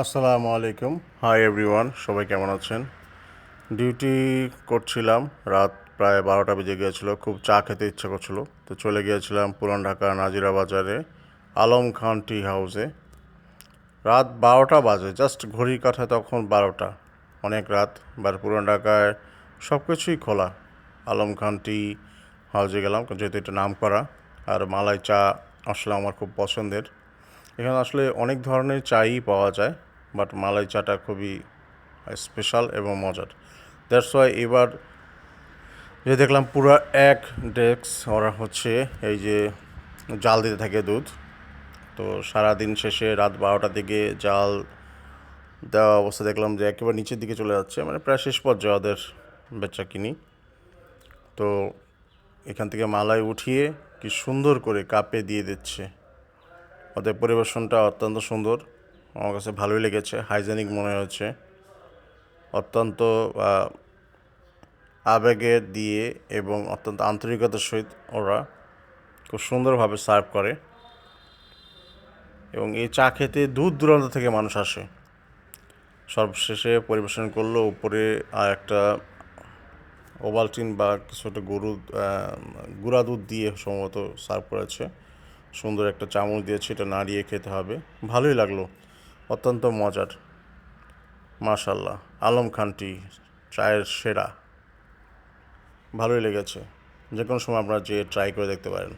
আসসালামু আলাইকুম। Hi everyone সবাই কেমন আছেন? ডিউটি করছিলাম, রাত প্রায় বারোটা বেজে গিয়েছিল, খুব চা খেতে ইচ্ছা করছিল। তো চলে গিয়েছিলাম পুরান ঢাকা নাজিরা বাজারে আলম খান টি হাউসে রাত বারোটা বাজে জাস্ট ঘড়ির কাঁথায় তখন বারোটা। অনেক রাত বাট পুরান ঢাকায় সব কিছুই খোলা। আলম খান টি হাউসে গেলাম, যেহেতু এটা নাম করা আর মালাই চা আসলে আমার খুব পছন্দের। এখানে আসলে অনেক ধরনের চাই পাওয়া যায় বাট মালাই চাটা খুবই স্পেশাল এবং মজার। দ্যাটস ওয়াই এবার যে দেখলাম পুরো এক ডেস্ক ওরা হচ্ছে এই যে জাল দিতে থাকে দুধ। তো সারা দিন শেষে রাত বারোটার দিকে জাল দেওয়া অবস্থা দেখলাম যে একেবারে নিচের দিকে চলে যাচ্ছে মানে প্রায় শেষ পর্যায়ে ওদের বেচা কিনি। তো এখান থেকে মালাই উঠিয়ে কি সুন্দর করে কাপে দিয়ে দিচ্ছে। ওদের পরিবেশনটা অত্যন্ত সুন্দর। আমার কাছে ভালোই লেগেছে হাইজেনিক মনে হচ্ছে অত্যন্ত আবেগে দিয়ে এবং অত্যন্ত আন্তরিকতার সহিত ওরা খুব সুন্দরভাবে সার্ভ করে। এবং এই চা খেতে দূর দূরান্ত থেকে মানুষ আসে। সর্বশেষে পরিবেশন করল উপরে আর একটা ওভালটিন বা কিছু একটা গরু গুঁড়া দুধ দিয়ে সম্ভবত সার্ভ করেছে। সুন্দর একটা চামচ দিয়েছে, এটা নাড়িয়ে খেতে হবে। ভালোই লাগল, অত্যন্ত মজার। মাশাল্লাহ আলম খানটি চায়ের সেরা। ভালোই লেগেছে যে কোনো সময় আপনারা যেয়ে ট্রাই করে দেখতে পারেন।